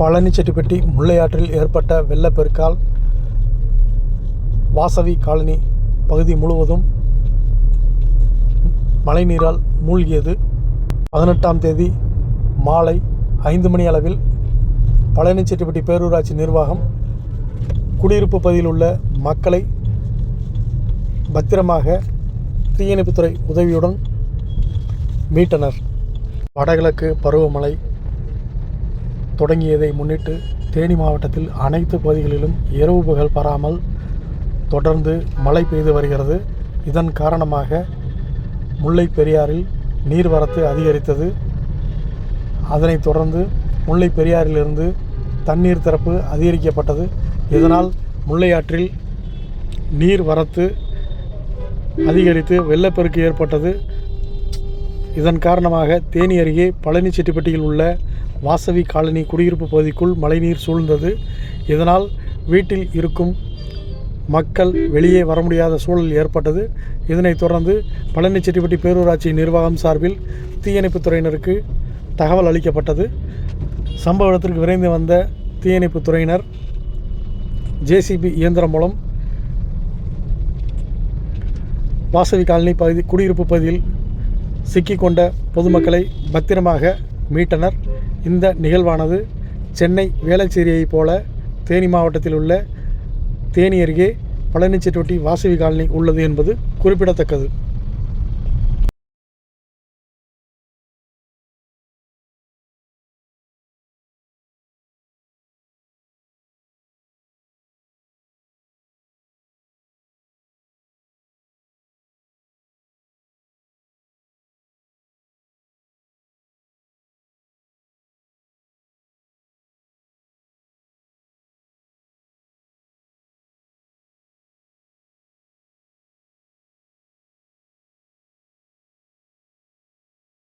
பழனிச்செட்டிப்பட்டி முல்லையாற்றில் ஏற்பட்ட வெள்ளப்பெருக்கால் வாசவி காலனி பகுதி முழுவதும் மழைநீரால் மூழ்கியது. பதினெட்டாம் தேதி மாலை ஐந்து மணி அளவில் பழனிச்செட்டிப்பட்டி பேரூராட்சி நிர்வாகம் குடியிருப்பு பகுதியில் உள்ள மக்களை பத்திரமாக தீயணைப்புத்துறை உதவியுடன் மீட்டனர். வடகிழக்கு பருவமழை தொடங்கியதை முன்னிட்டு தேனி மாவட்டத்தில் அனைத்து பகுதிகளிலும் இரவு பகல் பராமல் தொடர்ந்து மழை பெய்து வருகிறது. இதன் காரணமாக முல்லை பெரியாறில் நீர்வரத்து அதிகரித்தது. அதனைத் தொடர்ந்து முல்லை பெரியாறிலிருந்து தண்ணீர் திறப்பு அதிகரிக்கப்பட்டது. இதனால் முல்லையாற்றில் நீர் வரத்து அதிகரித்து வெள்ளப்பெருக்கு ஏற்பட்டது. இதன் காரணமாக தேனி அருகே பழனிச்செட்டிப்பட்டியில் உள்ள வாசவி காலனி குடியிருப்பு பகுதிக்குள் மழைநீர் சூழ்ந்தது. இதனால் வீட்டில் இருக்கும் மக்கள் வெளியே வர முடியாத சூழல் ஏற்பட்டது. இதனைத் தொடர்ந்து பழனிச்செட்டிப்பட்டி பேரூராட்சி நிர்வாகம் சார்பில் தீயணைப்புத் துறையினருக்கு தகவல் அளிக்கப்பட்டது. சம்பவ இடத்திற்கு விரைந்து வந்த தீயணைப்புத் துறையினர் ஜேசிபி இயந்திரம் மூலம் வாசவி காலனி பகுதி குடியிருப்பு பகுதியில் சிக்கிக்கொண்ட பொதுமக்களை பத்திரமாக மீட்டனர். இந்த நிகழ்வானது சென்னை வேளச்சேரியைப் போல தேனி மாவட்டத்தில் உள்ள தேனி அருகே பழனிச்செட்டிப்பட்டி வாசவி காலனி உள்ளது என்பது குறிப்பிடத்தக்கது.